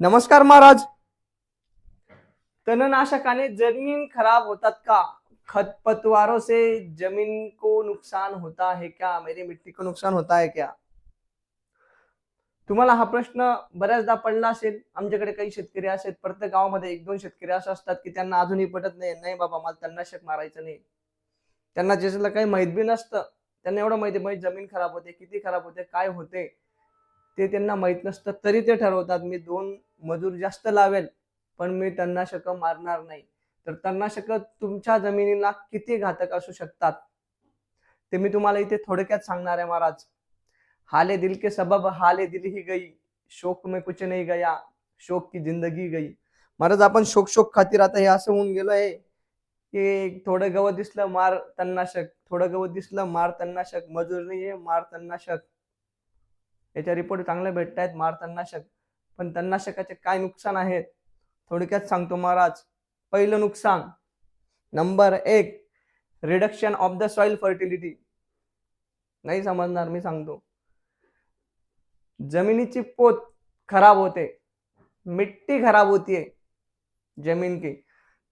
नमस्कार महाराज. तणनाशकाने जमीन खराब होतात का? खरपतवारों से जमीन को नुकसान होता है क्या? मेरी मिट्टी को नुकसान होता है क्या? तुम्हाला हा प्रश्न बऱ्याचदा पडला असेल. आमच्याकडे काही शेतकरी असे आहेत, प्रत्येक गावामध्ये एक दोन शेतकरी असे असतात की त्यांना अजूनही पटत नाही. नाही बाबा मला तणनाशक मारायचं नाही. त्यांना ज्याच्यातलं काही माहीत बी नसतं. त्यांना एवढं माहिती माहिती जमीन खराब होते किती खराब होते काय होते? ते त्यांना माहीत नसतं. तरी ते ठरवतात. मी दोन मजूर जास्त लावेल पण मी तणनाशक मारणार नाही. तर तणनाशक तुमच्या जमिनीला किती घातक असू शकतात? ते मी तुम्हाला इथे थोडक्यात सांगणार आहे महाराज. हाले दिल के सबब हाले दिल ही गई. शोक में कुछ नहीं गया शोक की जिंदगी गई. महाराज आपण शोक शोक खातीर आता हे असं होऊन गेलो आहे की थोडं गवत दिसलं मार तणनाशक. थोडं गवत दिसलं मार तणनाशक. मजूर नाही आहे मार तणनाशक. याच्या रिपोर्ट चांगले भेटत आहेत मार तणनाशक. पण तणनाशकाचे काय नुकसान आहेत? थोडक्यात सांगतो महाराज. पहिलं नुकसान नंबर एक reduction of the soil fertility नाही समजणार मी सांगतो. जमिनीची पोत खराब होते मिट्टी खराब होतीये जमीन की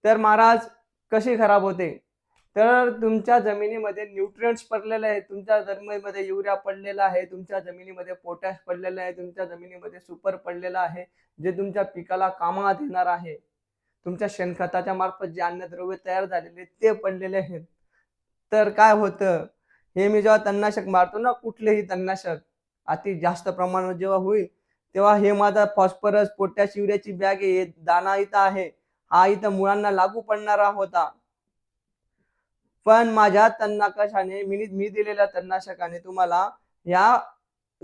तर महाराज कशी खराब होते? तर तुमच्या जमिनीमध्ये न्यूट्रियंट्स पडलेले आहेत. तुमच्या जमिनीमध्ये युरिया पडलेला आहे. तुमच्या जमिनीमध्ये पोटॅश पडलेलं आहे. तुमच्या जमिनीमध्ये सुपर पडलेलं आहे. जे तुमच्या पिकाला कामात येणार आहे. तुमच्या शेणखताच्या मार्फत जे अन्नद्रव्य तयार झालेले ते पडलेले आहेत. तर काय होतं? हे मी जेव्हा तणनाशक मारतो ना कुठलेही तणनाशक अति जास्त प्रमाणात जेव्हा होईल तेव्हा हे माझा फॉस्फरस पोटॅश युरियाची बॅग आहे. हे दाना इथं आहे. हा इथं मुळांना लागू पडणारा होता. पण माझ्या तणनाशकाने मी मी दिलेल्या तणनाशकाने तुम्हाला या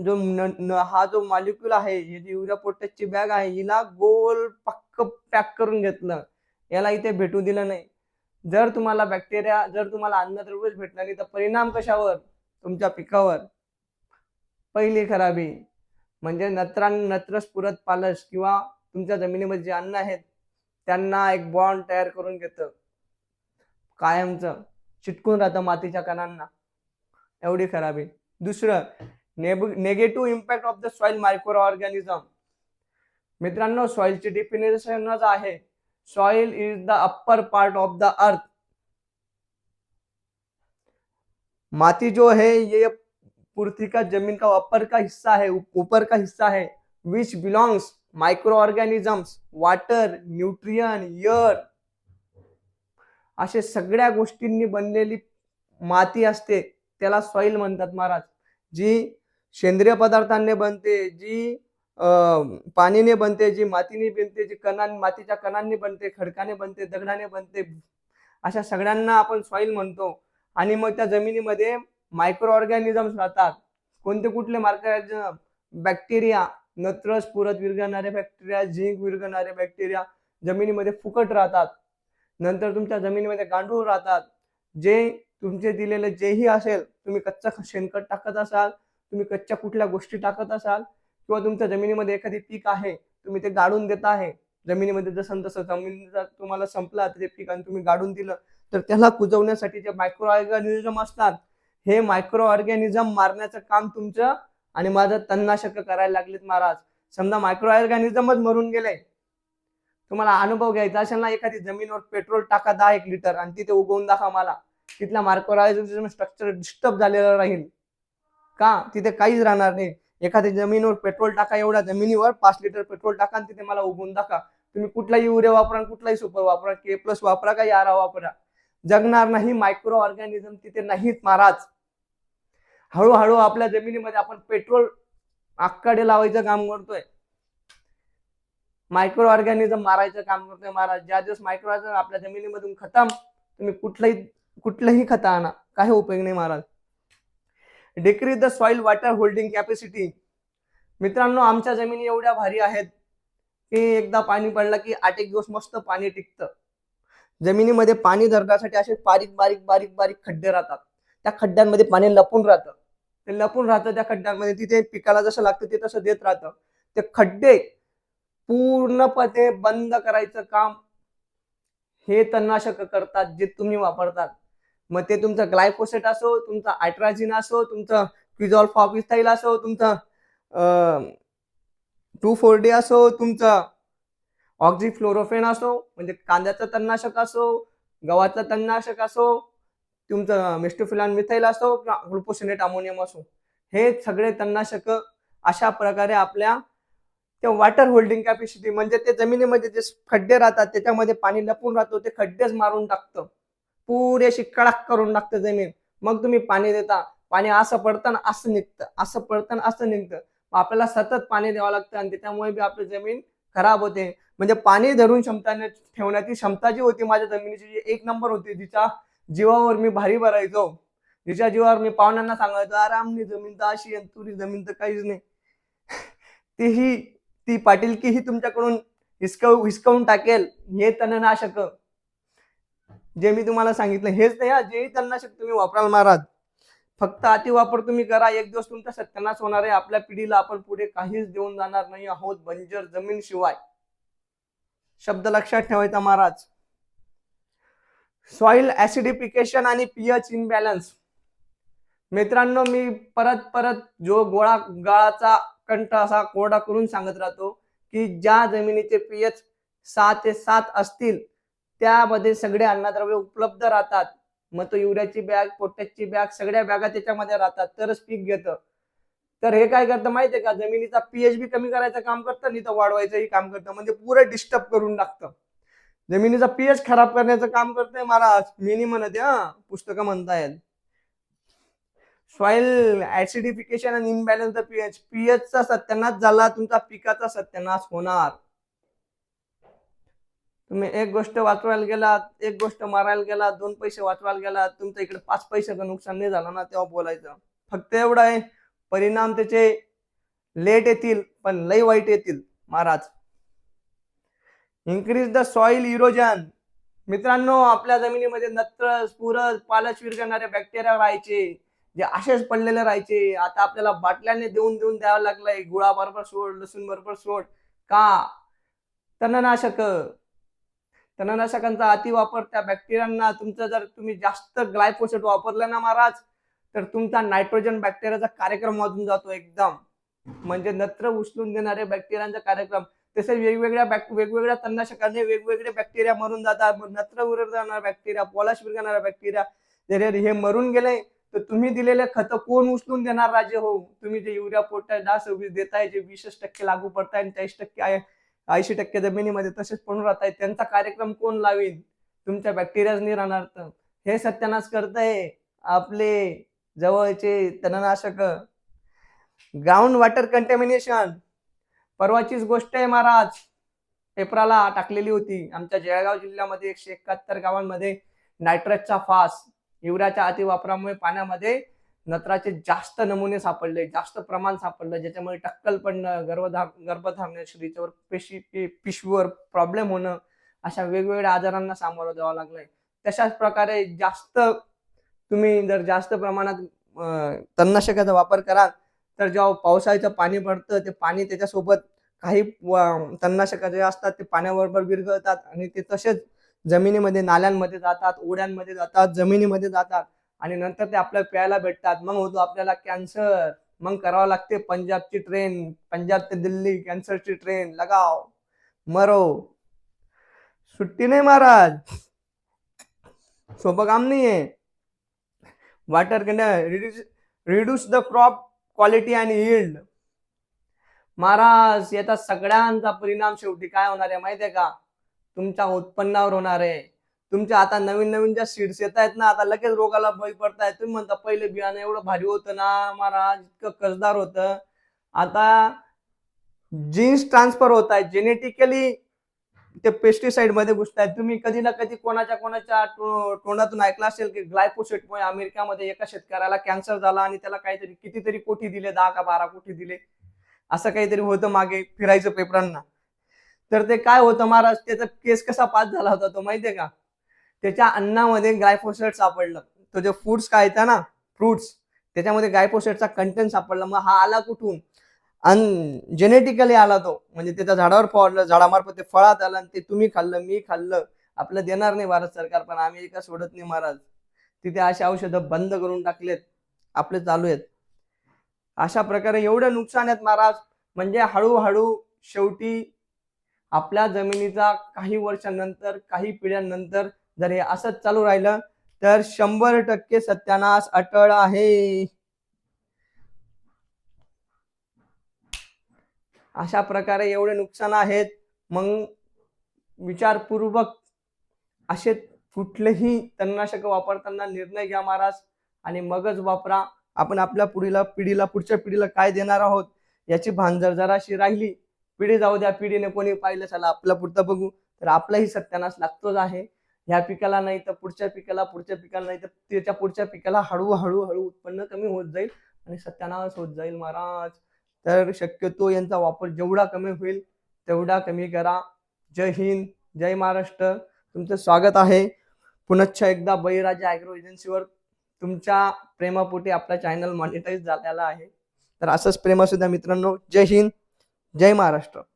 जो न- न- हा जो मॉलिक्यूल आहे ही जी युरिया पोटॅशची बॅग आहे हिला गोल पक्क पॅक करून घेतलं. याला इथे भेटू दिलं नाही. जर तुम्हाला बॅक्टेरिया जर तुम्हाला अन्नद्रव्यच भेटलं नाही तर परिणाम कशावर? तुमच्या पिकावर. पहिली खराबी म्हणजे नत्रां नत्रस पुरत पालस किंवा तुमच्या जमिनीमध्ये जे अन्न आहेत त्यांना एक बॉन्ड तयार करून घेतं. कायमचं. चिटकून राहतं मातीच्या कणांना. एवढी खराबी दुसरं negative impact of the soil micro organism मित्रांनो सॉइलची डिफिनेशनच आहे. Soil is the upper part of the earth माती जो है ये पृथ्वी का जमीन का अपर का हिस्सा है ऊपर का हिस्सा है which belongs micro organisms water nutrient air असे सगळ्या गोष्टींनी बनलेली माती असते त्याला सॉईल म्हणतात महाराज. जी सेंद्रिय पदार्थांनी बनते जी पाणीने बनते जी मातीने बनते जी कणां मातीच्या कणांनी बनते खडकाने बनते दगडाने बनते अशा सगळ्यांना आपण सॉईल म्हणतो. आणि मग त्या जमिनीमध्ये मायक्रो ऑर्गॅनिझम्स राहतात. कोणते कुठले मार्क बॅक्टेरिया नत्रस पुरत विरघळणारे बॅक्टेरिया झिंक विरघळणारे बॅक्टेरिया जमिनीमध्ये फुकट राहतात. नंतर तुमच्या जमिनीमध्ये गांडूळ राहतात. जे तुमचे दिलेले जेही असेल तुम्ही कच्चा शेणखत टाकत असाल तुम्ही कच्च्या कुठल्या गोष्टी टाकत असाल किंवा तुमच्या जमिनीमध्ये एखादी पीक आहे तुम्ही ते गाडून देत आहे. जमिनीमध्ये जसं तसं जमिनीचा तुम्हाला संपला ते पीक आणि तुम्ही गाडून दिलं तर त्याला कुजवण्यासाठी जे मायक्रो ऑर्गॅनिझम असतात हे मायक्रो ऑर्गॅनिझम मारण्याचं काम तुमचं आणि माझं तणनाशक करायला लागलेत महाराज. समजा मायक्रो ऑर्गॅनिझमच मरून गेले तुम्हाला अनुभव घ्यायचा असेल ना एखादी जमिनीवर पेट्रोल टाका दहा एक लिटर आणि तिथे उगवून दाखवा मला. तिथल्या मायक्रो स्ट्रक्चर डिस्टर्ब झालेलं राहील. का? तिथे काहीच राहणार नाही. एखाद्या जमिनीवर पेट्रोल टाका एवढ्या जमिनीवर पाच लिटर पेट्रोल टाका आणि तिथे मला उगवून दाखवा. तुम्ही कुठलाही युरिया वापरा कुठलाही सुपर वापरा के प्लस वापरा का यारा वापरा. जगणार नाही मायक्रो ऑर्गॅनिझम तिथे नाहीत महाराज. हळूहळू आपल्या जमिनीमध्ये आपण पेट्रोल आकडे लावायचं काम करतोय. मायक्रो ऑर्गॅनिझम मारायचं काम करतोय महाराज. ज्या दिवस मायक्रो ऑर्गॅनिझम आपल्या जमिनीमधून खतम तुम्ही कुठलंही कुठलंही खत आणा. काही उपयोग नाही Maharaj. Decrease the soil water holding capacity मित्रांनो आमच्या जमिनी एवढ्या भारी आहेत की एकदा पाणी पडलं की आठ एक दिवस मस्त पाणी टिकतं. जमिनीमध्ये पाणी धरण्यासाठी असे बारीक बारीक बारीक बारीक खड्डे राहतात. त्या खड्ड्यांमध्ये पाणी लपून राहतं. ते लपून राहतं त्या खड्ड्यांमध्ये. तिथे पिकाला जसं लागतं ते तसं देत राहतं. ते खड्डे पूर्णपणे बंद करायचं काम हे तणनाशक करतात जे तुम्ही वापरतात. मग ते तुमचं ग्लायकोसेट असो तुमचा आयट्राजिन असो तुमचं क्विझॉल फॉबिस्थाईल असो तुमचं टू फोर डी असो तुमचं ऑक्झिफ्लोरोफेन असो म्हणजे कांद्याचं तणनाशक असो गव्हाचं तणनाशक असो तुमचं मिस्टोफिलान मिथाईल असो किंवा ग्लुपोसिनेट अमोनियम असो. हे सगळे तणनाशक अशा प्रकारे आपल्या त्या वॉटर होल्डिंग कॅपॅसिटी म्हणजे ते जमिनीमध्ये जे खड्डे राहतात त्याच्यामध्ये पाणी लपून राहतो ते खड्डेच मारून टाकतं. पुरेशी कडक करून टाकतं जमीन. मग तुम्ही पाणी देता. पाणी असं पडतं ना असं निघतं. असं पडतं ना असं निघतं. आपल्याला सतत पाणी द्यावं लागतं आणि त्याच्यामुळे बी आपली जमीन खराब होते. म्हणजे पाणी धरून क्षमता ठेवण्याची क्षमता जी होती माझ्या जमिनीची जी एक नंबर होती जिच्या जीवावर मी भारी भरायचो. जिच्या जीवावर मी पाहुण्यांना सांगायचो आरामनी जमीन तर अशी आहे तुरी जमीन तर काहीच नाही. तीही ती पाटीलकी ही तुमच्याकडून हिसकव हिसकावून टाकेल हे तणनाशक. जे मी तुम्हाला सांगितलं हेच नाही हा जेही तणनाशक तुम्ही वापराल महाराज. फक्त अतिवापर तुम्ही करा एक दिवस तुमचा सत्यानाश होणार आहे. आपल्या पिढीला आपण पुढे काहीच देऊन जाणार नाही आहोत बंजर जमीन शिवाय. शब्द लक्षात ठेवायचा महाराज. सॉइल ऍसिडिफिकेशन आणि पीएच इनबॅलन्स मित्रांनो मी परत परत जो गोळा गाळाचा कंठ असा कोरडा करून सांगत राहतो की ज्या जमिनीचे पीएच सहा ते सात असतील त्यामध्ये सगळे अन्नद्रव्य उपलब्ध राहतात. मग तो युरियाची बॅग पोटॅशची बॅग सगळ्या बॅगा त्याच्यामध्ये राहतात. तरच पीक घेतं. तर हे काय करतं माहितीये का? जमिनीचा पीएच बी कमी करायचं काम करतं नाही तर वाढवायचंही काम करतं. म्हणजे पुरं डिस्टर्ब करून टाकतं. जमिनीचा पीएच खराब करण्याचं काम करतंय महाराज मिनी म्हणते हा. पुस्तकं म्हणतायत. सॉइल ऍसिडिफिकेशन आणि इनबॅलन्स द पीएच पीएचचा सत्यानाश झाला तुमचा पिकाचा सत्यानाश होणार. तुम्ही एक गोष्ट वाचवायला गेलात एक गोष्ट मारायला गेलात दोन पैसे वाचवायला गेलात तुमचं इकडे पाच पैशाचं नुकसान नाही झालं ना तेव्हा बोलायचं. फक्त एवढं आहे परिणाम त्याचे लेट येतील पण लई वाईट येतील महाराज. इन्क्रीज द सॉइल इरोजन मित्रांनो आपल्या जमिनीमध्ये नत्र स्फुरद पालच विरघळणारे बॅक्टेरिया राहायचे. जे असेच पडलेले राहायचे. आता आपल्याला बाटल्याने देऊन देऊन द्यावं लागलंय. गुळा बरोबर सोड लसूण बरोबर सोड. का? तणनाशक. तणनाशकांचा अतिवापर त्या बॅक्टेरियांना. तुमचं जर तुम्ही जास्त ग्लायफोसेट वापरलं ना महाराज तर तुमचा नायट्रोजन बॅक्टेरियाचा कार्यक्रम वाजून जातो एकदम. म्हणजे नत्र उचलून देणारे बॅक्टेरियांचा कार्यक्रम. तसे वेगवेगळ्या बॅक वेगवेगळ्या तणनाशकाने वेगवेगळे बॅक्टेरिया मरून जातात. नत्र नत्र उरणार बॅक्टेरिया पोलाश विरघळणारा बॅक्टेरिया. जर हे मरून गेले. तर तुम्ही दिलेले खत कोण उचलून देणार राजे? हो तुम्ही जे युरिया पोटॅश डास सव्वीस देताय जे वीसच टक्के लागू पडताय आणि चाळीस टक्के ऐंशी टक्के जमिनीमध्ये तसेच पडून राहत आहे त्यांचा कार्यक्रम कोण लावीन? तुमच्या बॅक्टेरियाज नाही राहणार तर. हे सत्यानाश करताय आपले जवळचे तणनाशक. ग्राउंड वॉटर कंटॅमिनेशन परवाचीच गोष्ट आहे महाराज. पेपराला टाकलेली होती. आमच्या जळगाव जिल्ह्यामध्ये एकशे एकाहत्तर गावांमध्ये नायट्रेटचा फास युरियाच्या अतिवापरामुळे पाण्यामध्ये नत्राचे जास्त नमुने सापडले जास्त प्रमाण सापडलं ज्याच्यामुळे टक्कल पडणं गर्भधाम गर्भधारणे स्त्रीच्यावर पेशी पिशवीवर प्रॉब्लेम होणं अशा वेगवेगळ्या आजारांना सामोरं जावं लागलंय. तशाच प्रकारे जास्त तुम्ही जर जास्त प्रमाणात तणनाशकाचा वापर कराल तर जेव्हा पावसाळ्याचं पाणी पडतं ते पाणी त्याच्यासोबत काही व- तणनाशकाचे असतात ते पाण्याबरोबर विरघळतात आणि ते तसेच जमिनीमध्ये नाल्यांमध्ये जातात ओढ्यांमध्ये जातात जमिनीमध्ये जातात आणि नंतर ते आपल्याला प्यायला भेटतात. मग होतो आपल्याला कॅन्सर. मग करावं लागते पंजाबची ट्रेन पंजाब ते दिल्ली कॅन्सरची ट्रेन लगाव. मरो. सुट्टी नाही महाराज. सोपं काम नाही आहे water reduce reduce the crop quality and yield Maharaj याचा सगळ्यांचा परिणाम शेवटी काय होणार आहे माहितीये का? तुमच्या उत्पन्नावर होणार आहे. तुमच्या आता नवीन नवीन ज्या सीड्स येत आहेत ना आता लगेच रोगाला बळी पडताय तुम्ही म्हणता पहिले बियाणं एवढं भारी होतं ना महाराज इतकं कसदार होतं. आता जीन्स ट्रान्सफर होत आहे जेनेटिकली ते पेस्टिसाइडमध्ये घुसतायत. तुम्ही कधी ना कधी कोणाच्या कोणाच्या तोंडातून ऐकलं असेल की ग्लायफोसेटमुळे अमेरिकामध्ये एका शेतकऱ्याला कॅन्सर झाला आणि त्याला काहीतरी कितीतरी कोटी दिले दहा का बारा कोटी दिले. असं काहीतरी होतं मागे फिरायचं पेपरांना तर ते काय होतं महाराज त्याचा केस कसा पास झाला होता तो माहितीये का? त्याच्या अन्नामध्ये ग्लायफोसेट सापडलं. तो जे फूड्स खायचा ना फ्रुट्स त्याच्यामध्ये ग्लायफोसेटचा कंटेंट सापडला. मग हा आला कुठून? अन जेनेटिकली आला तो. म्हणजे त्याच्या झाडावर फवारलं झाडामार्फत ते फळात आलं आणि ते तुम्ही खाल्लं मी खाल्लं. आपलं देणार नाही भारत सरकार पण आम्ही एका सोडत नाही महाराज. तिथे अशी औषधं बंद करून टाकलेत. आपले चालू आहेत. अशा प्रकारे एवढं नुकसान आहेत महाराज. म्हणजे हळूहळू शेवटी आपल्या जमिनीचा काही वर्षांनंतर काही पिढ्यांनंतर जर हे असंच चालू राहिलं तर शंभर टक्के सत्यानाश अटळ आहे. अशा प्रकारे एवढे नुकसान आहेत. मग विचारपूर्वक असे कुठलेही तणनाशक वापरताना निर्णय घ्या महाराज आणि मगच वापरा. आपण आपल्या पुढीला पिढीला पुढच्या पिढीला काय देणार आहोत याची भानजर जराशी राहिली. पिढी जाऊ द्या पिढीने कोणी पाहिलं चला आपला पुढचं बघू. तर आपलाही सत्यानाश लागतोच आहे. ह्या पिकाला नाही तर पुढच्या पिकाला पुढच्या पिकाला नाही तर त्याच्या पुढच्या पिकाला हळूहळू हळू उत्पन्न कमी होत जाईल आणि सत्यानाश होत जाईल महाराज. तर शक्यतो यांचा वापर जेवढा कमी होईल तेवढा कमी करा. जय हिंद जय महाराष्ट्र. तुमचं स्वागत आहे. पुनश्च एकदा बळीराजा ॲग्रो एजन्सीवर तुमच्या प्रेमापोटी आपला चॅनल मॉनिटाईज झालेला आहे. तर असंच प्रेम असू द्या मित्रांनो. जय हिंद जय महाराष्ट्र.